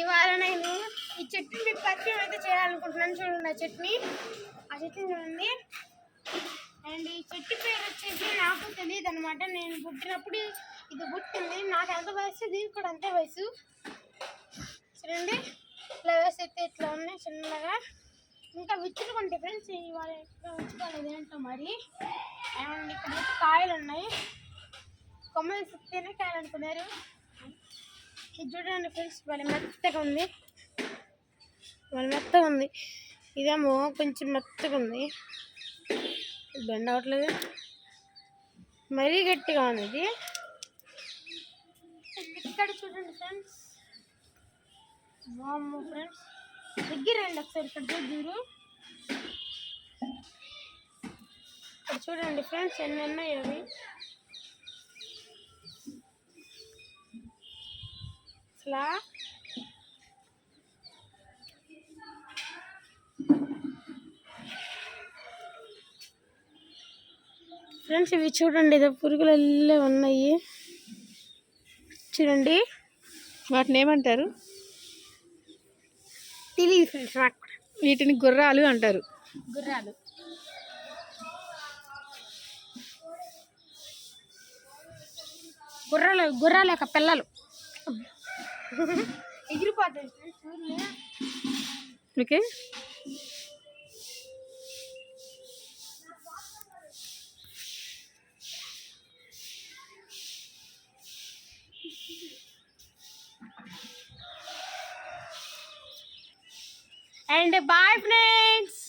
ఇవాళ నేను ఈ చట్నీ మీకు పరిచయం అయితే చేయాలనుకుంటున్నాను. చూడండి ఆ చట్నీ. ఆ చట్నీ చూడండి. అండ్ ఈ చెట్టు పేరు వచ్చేసి నాకు తెలియదు అనమాట నేను పుట్టినప్పుడు ఇది పుట్టింది. నాకు ఎంత వయసు? దీనికి కూడా అంతే వయసు. చూడండి. ఫ్లవర్స్ అయితే ఇట్లా ఉన్నాయి చిన్నగా. ఇంకా విచ్చుకుంటే డిఫరెన్స్ ఇవాళ ఎక్కడ ఉంచుకోలేదు ఏంటో మరి. అండ్ ఇక్కడ కాయలు ఉన్నాయి. కొమ్మలు తినే కాయలు అనుకున్నారు. ఇది చూడండి ఫ్రెండ్స్ వాళ్ళ మెత్తగా ఉంది. వాళ్ళ మెత్తగా ఉంది. ఇదేమో కొంచెం మెత్తగా ఉంది. బెండ్ అవ్వట్లేదు. మరీ గట్టిగా ఉంది ఇది. ఇక్కడ చూడండి ఫ్రెండ్స్. వామ్మో ఫ్రెండ్స్. దగ్గర రండి ఒకసారి ఇక్కడ చూద్దూరు చూడండి ఫ్రెండ్స్ ఎన్ని ఉన్నాయి అవి. అసలా ఫ్రెండ్స్ ఇవి చూడండి ఇదో పురుగులు అల్లే ఉన్నాయి. చూడండి వాటిని ఏమంటారు? తెలియదు ఫ్రెండ్స్ నాకు. వీటిని గుర్రాలు అంటారు. గుర్రాలు. గుర్రాలు గుర్రాల యొక్క పిల్లలు. ఎగిరిపోతాయి ఓకే. And boy friends.